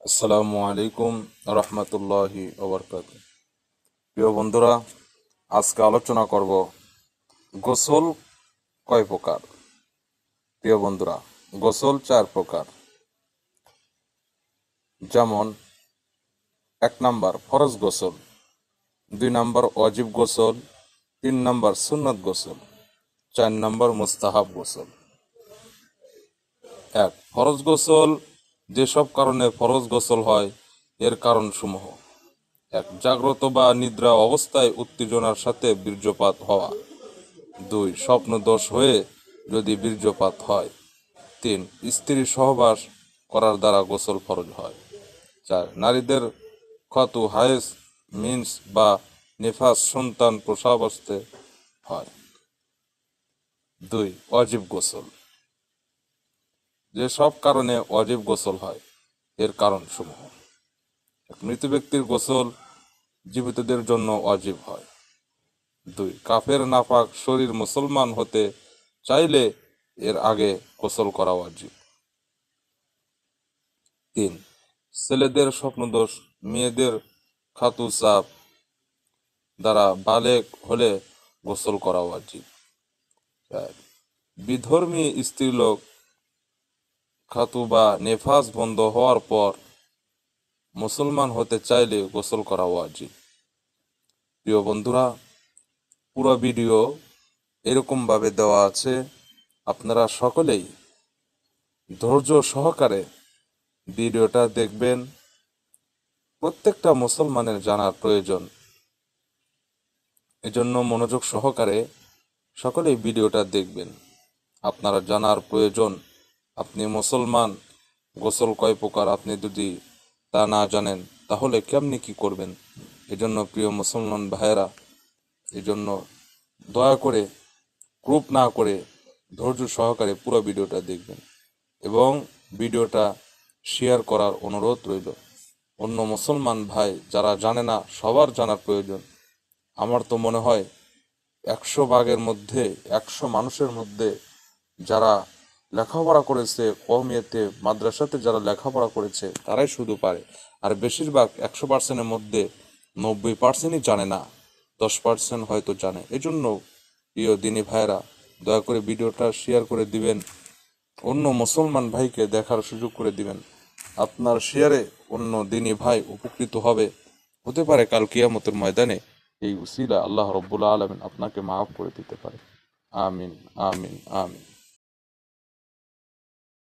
আসসালামু আলাইকুম রহমতুল্লাহি ওবরকাত প্রিয় বন্ধুরা, আজকে আলোচনা করব গোসল কয় প্রকার? প্রিয় বন্ধুরা, গোসল চার প্রকার। যেমন, এক নাম্বার ফরজ গোসল, দুই নাম্বার অজিব গোসল, তিন নাম্বার সুন্নত গোসল, চার নাম্বার মুস্তাহাব গোসল। এক, ফরজ গোসল যেসব কারণে ফরজ গোসল হয়, এর কারণসমূহ। এক, জাগ্রত বা নিদ্রা অবস্থায় উত্তেজনার সাথে বীর্যপাত হওয়া। দুই স্বপ্ন দোষ হয়ে যদি বীর্যপাত হয়। তিন, স্ত্রী সহবাস করার দ্বারা গোসল ফরজ হয়। চার, নারীদের ক্ষত, হায়েস, মিন্স বা নিফাস সন্তান প্রসাবস্তে হয়। দুই, অজীব গোসল। যে সব কারণে অজীব গোসল হয়, এর কারণ সমূহ মৃত ব্যক্তির গোসল জীবিতদের জন্য অজীব হয়। দুই, কাফের নাপাক শরীর মুসলমান হতে চাইলে এর আগে গোসল করা অজীব তিন, ছেলেদের স্বপ্নদোষ, মেয়েদের খাতু চাপ দ্বারা বালেক হলে গোসল করা অজীব বিধর্মী স্ত্রীলোক খাতু বা নেফাজ বন্ধ হওয়ার পর মুসলমান হতে চাইলে গোসল করা ওয়াজিব। প্রিয় বন্ধুরা, পুরো ভিডিও এরকম ভাবে দেওয়া আছে। আপনারা সকলেই ধৈর্য সহকারে ভিডিওটা দেখবেন। প্রত্যেকটা মুসলমানের জানার প্রয়োজন। এজন্য মনোযোগ সহকারে সকলেই ভিডিওটা দেখবেন। আপনারা জানার প্রয়োজন আপনি মুসলমান, গোসল কয় প্রকার আপনি যদি তা না জানেন, তাহলে কেমনি কি করবেন? এজন্য প্রিয় মুসলমান ভাইয়েরা, এজন্য দয়া করে গ্রুপ না করে, ধৈর্য সহকারে পুরো ভিডিওটা দেখবেন এবং ভিডিওটা শেয়ার করার অনুরোধ রইল। অন্য মুসলমান ভাই যারা জানে না, সবার জানার প্রয়োজন। আমার তো মনে হয় একশো ভাগের মধ্যে, একশো মানুষের মধ্যে যারা লেখাপড়া করেছে কমিয়েতে মাদ্রাসাতে যারা লেখাপড়া করেছে, তারাই শুধু পারে। আর বেশিরভাগ একশো পার্সেন্টের মধ্যে নব্বই পার্সেন্টই জানে না, দশ পার্সেন্ট হয়তো জানে। এজন্য প্রিয় দিনী ভাইরা দয়া করে ভিডিওটা শেয়ার করে দিবেন, অন্য মুসলমান ভাইকে দেখার সুযোগ করে দিবেন। আপনার শেয়ারে অন্য দিনী ভাই উপকৃত হবে। হতে পারে কাল কিয়ামতের ময়দানে এই উসিলা আল্লাহ রব্বুল আলমিন আপনাকে মাফ করে দিতে পারে। আমিন আমিন আমিন।